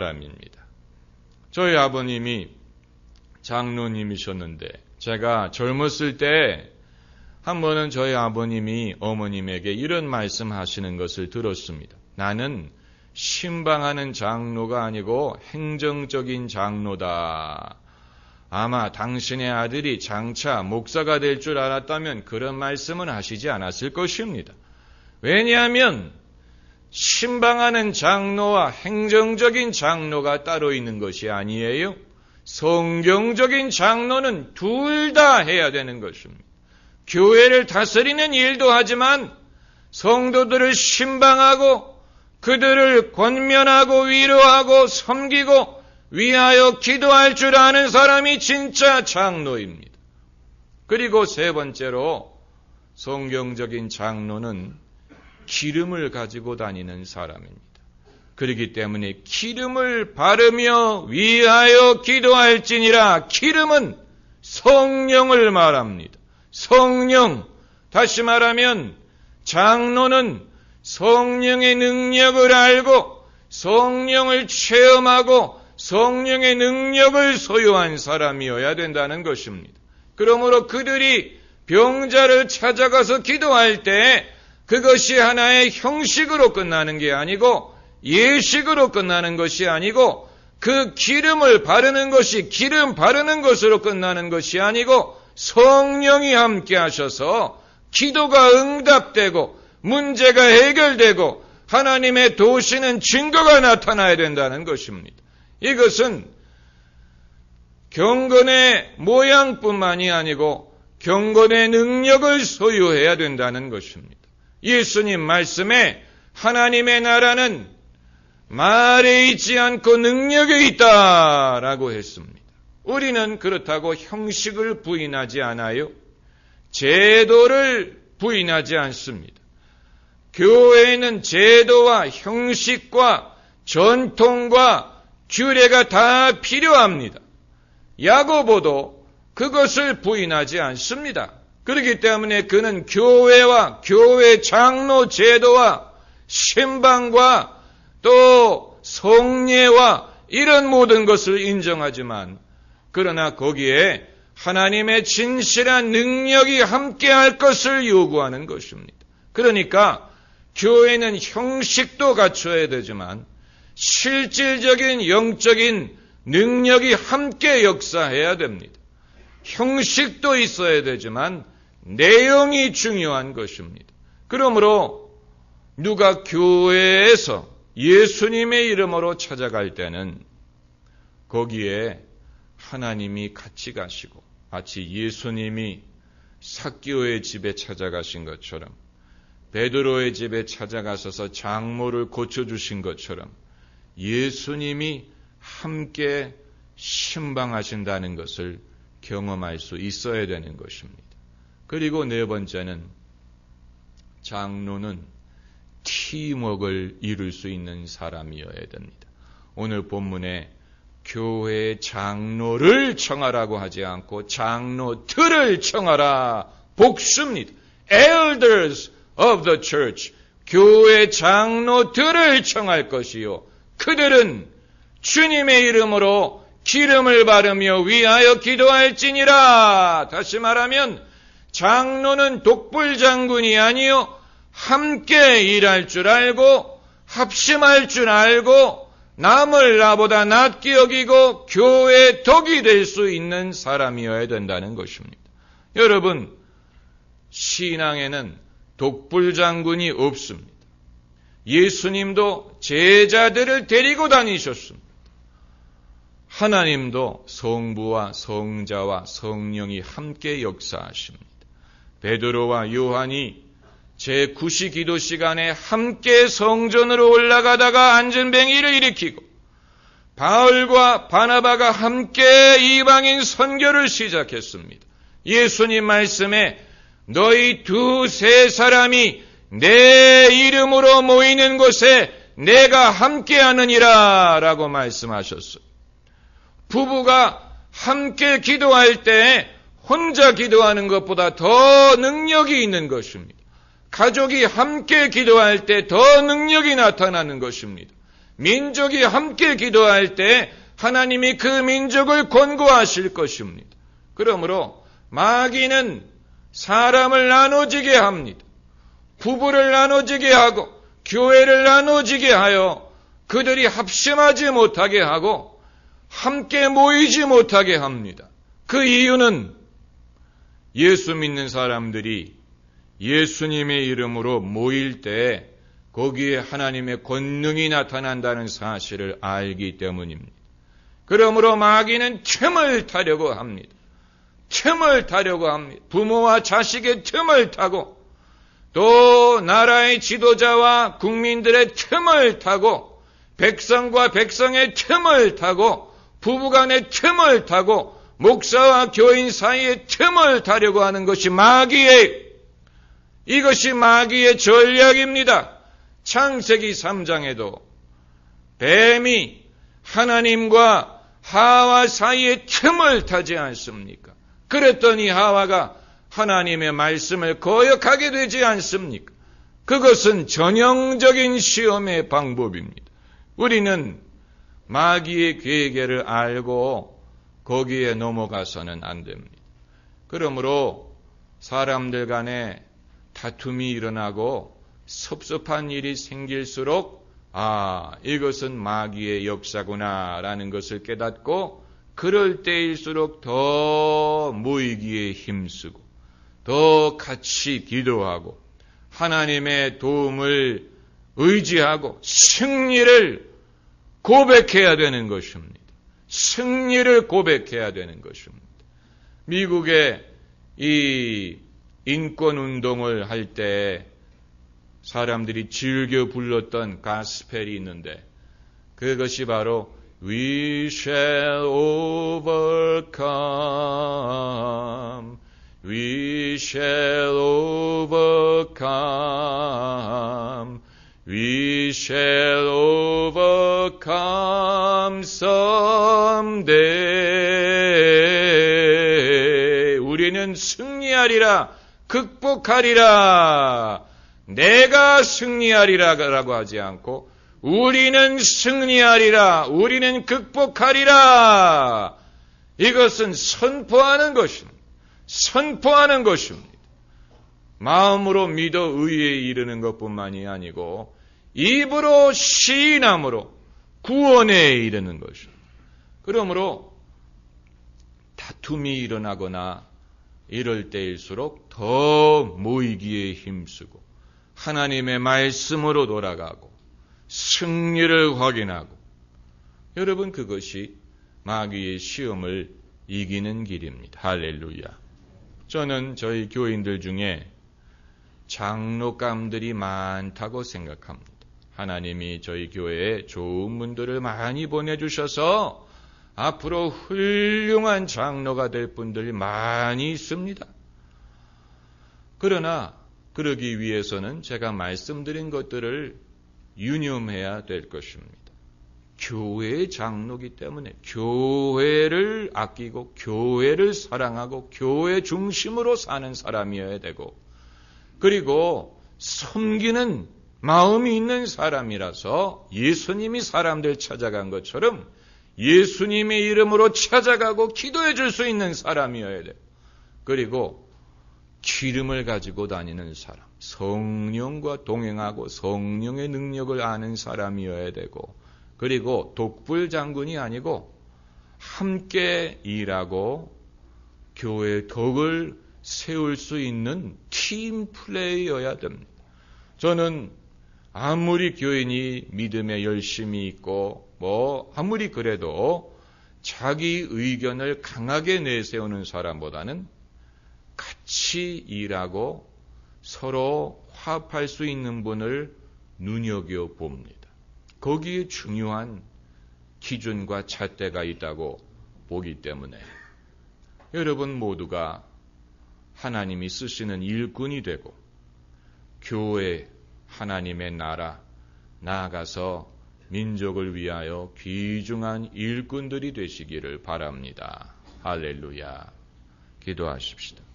사람입니다. 저희 아버님이 장로님이셨는데 제가 젊었을 때 한 번은 저희 아버님이 어머님에게 이런 말씀 하시는 것을 들었습니다. 나는 신방하는 장로가 아니고 행정적인 장로다. 아마 당신의 아들이 장차 목사가 될 줄 알았다면 그런 말씀은 하시지 않았을 것입니다. 왜냐하면 신방하는 장로와 행정적인 장로가 따로 있는 것이 아니에요. 성경적인 장로는 둘 다 해야 되는 것입니다. 교회를 다스리는 일도 하지만 성도들을 신방하고 그들을 권면하고 위로하고 섬기고 위하여 기도할 줄 아는 사람이 진짜 장로입니다. 그리고 세 번째로 성경적인 장로는 기름을 가지고 다니는 사람입니다. 그렇기 때문에 기름을 바르며 위하여 기도할지니라 기름은 성령을 말합니다. 성령 다시 말하면 장로는 성령의 능력을 알고 성령을 체험하고 성령의 능력을 소유한 사람이어야 된다는 것입니다. 그러므로 그들이 병자를 찾아가서 기도할 때 그것이 하나의 형식으로 끝나는 게 아니고 예식으로 끝나는 것이 아니고 그 기름을 바르는 것이 기름 바르는 것으로 끝나는 것이 아니고 성령이 함께 하셔서 기도가 응답되고 문제가 해결되고 하나님의 도시는 증거가 나타나야 된다는 것입니다. 이것은 경건의 모양뿐만이 아니고 경건의 능력을 소유해야 된다는 것입니다. 예수님 말씀에 하나님의 나라는 말에 있지 않고 능력에 있다 라고 했습니다. 우리는 그렇다고 형식을 부인하지 않아요. 제도를 부인하지 않습니다. 교회에는 제도와 형식과 전통과 규례가 다 필요합니다. 야고보도 그것을 부인하지 않습니다. 그렇기 때문에 그는 교회와 교회 장로 제도와 신방과 또 성례와 이런 모든 것을 인정하지만 그러나 거기에 하나님의 진실한 능력이 함께할 것을 요구하는 것입니다. 그러니까 교회는 형식도 갖춰야 되지만 실질적인 영적인 능력이 함께 역사해야 됩니다. 형식도 있어야 되지만 내용이 중요한 것입니다. 그러므로 누가 교회에서 예수님의 이름으로 찾아갈 때는 거기에 하나님이 같이 가시고 마치 예수님이 사기오의 집에 찾아가신 것처럼 베드로의 집에 찾아가셔서 장모를 고쳐주신 것처럼 예수님이 함께 신방하신다는 것을 경험할 수 있어야 되는 것입니다. 그리고 네 번째는 장로는 팀웍을 이룰 수 있는 사람이어야 됩니다. 오늘 본문에 교회 장로를 청하라고 하지 않고 장로들을 청하라 복수입니다. elders of the church 교회 장로들을 청할 것이요 그들은 주님의 이름으로 기름을 바르며 위하여 기도할지니라 다시 말하면 장로는 독불 장군이 아니요 함께 일할 줄 알고 합심할 줄 알고 남을 나보다 낫게 여기고 교회 덕이 될 수 있는 사람이어야 된다는 것입니다. 여러분 신앙에는 독불 장군이 없습니다. 예수님도 제자들을 데리고 다니셨습니다. 하나님도 성부와 성자와 성령이 함께 역사하십니다. 베드로와 요한이 제9시 기도 시간에 함께 성전으로 올라가다가 안전뱅이를 일으키고 바울과 바나바가 함께 이방인 선교를 시작했습니다. 예수님 말씀에 너희 두 세 사람이 내 이름으로 모이는 곳에 내가 함께하느니라 라고 말씀하셨어요. 부부가 함께 기도할 때 혼자 기도하는 것보다 더 능력이 있는 것입니다. 가족이 함께 기도할 때 더 능력이 나타나는 것입니다. 민족이 함께 기도할 때 하나님이 그 민족을 권고하실 것입니다. 그러므로 마귀는 사람을 나눠지게 합니다. 부부를 나눠지게 하고 교회를 나눠지게 하여 그들이 합심하지 못하게 하고 함께 모이지 못하게 합니다. 그 이유는 예수 믿는 사람들이 예수님의 이름으로 모일 때 거기에 하나님의 권능이 나타난다는 사실을 알기 때문입니다. 그러므로 마귀는 틈을 타려고 합니다. 틈을 타려고 합니다. 부모와 자식의 틈을 타고 또 나라의 지도자와 국민들의 틈을 타고 백성과 백성의 틈을 타고 부부간의 틈을 타고 목사와 교인 사이의 틈을 타려고 하는 것이 마귀의 이것이 마귀의 전략입니다. 창세기 3장에도 뱀이 하나님과 하와 사이에 틈을 타지 않습니까? 그랬더니 하와가 하나님의 말씀을 거역하게 되지 않습니까? 그것은 전형적인 시험의 방법입니다. 우리는 마귀의 계계를 알고 거기에 넘어가서는 안 됩니다. 그러므로 사람들 간에 다툼이 일어나고 섭섭한 일이 생길수록 아, 이것은 마귀의 역사구나라는 것을 깨닫고 그럴 때일수록 더 모이기에 힘쓰고 더 같이 기도하고 하나님의 도움을 의지하고 승리를 고백해야 되는 것입니다. 승리를 고백해야 되는 것입니다. 미국의 이 인권 운동을 할 때 사람들이 즐겨 불렀던 가스펠이 있는데 그것이 바로 We shall overcome. We shall overcome. We shall overcome someday. 우리는 승리하리라, 극복하리라, 내가 승리하리라라고 하지 않고 우리는 승리하리라. 우리는 극복하리라. 이것은 선포하는 것입니다. 선포하는 것입니다. 마음으로 믿어 의에 이르는 것뿐만이 아니고 입으로 시인함으로 구원에 이르는 것입니다. 그러므로 다툼이 일어나거나 이럴 때일수록 더 모이기에 힘쓰고 하나님의 말씀으로 돌아가고 승리를 확인하고 여러분 그것이 마귀의 시험을 이기는 길입니다. 할렐루야. 저는 저희 교인들 중에 장로감들이 많다고 생각합니다. 하나님이 저희 교회에 좋은 분들을 많이 보내주셔서 앞으로 훌륭한 장로가 될 분들이 많이 있습니다. 그러나 그러기 위해서는 제가 말씀드린 것들을 유념해야 될 것입니다. 교회의 장로기 때문에 교회를 아끼고 교회를 사랑하고 교회 중심으로 사는 사람이어야 되고 그리고 섬기는 마음이 있는 사람이라서 예수님이 사람들 찾아간 것처럼 예수님의 이름으로 찾아가고 기도해 줄 수 있는 사람이어야 돼. 그리고 기름을 가지고 다니는 사람, 성령과 동행하고 성령의 능력을 아는 사람이어야 되고, 그리고 독불 장군이 아니고 함께 일하고 교회 덕을 세울 수 있는 팀 플레이여야 됩니다. 저는 아무리 교인이 믿음에 열심히 있고 뭐 아무리 그래도 자기 의견을 강하게 내세우는 사람보다는 같이 일하고 서로 화합할 수 있는 분을 눈여겨 봅니다. 거기에 중요한 기준과 잣대가 있다고 보기 때문에 여러분 모두가 하나님이 쓰시는 일꾼이 되고 교회 하나님의 나라 나아가서 민족을 위하여 귀중한 일꾼들이 되시기를 바랍니다. 할렐루야. 기도하십시다.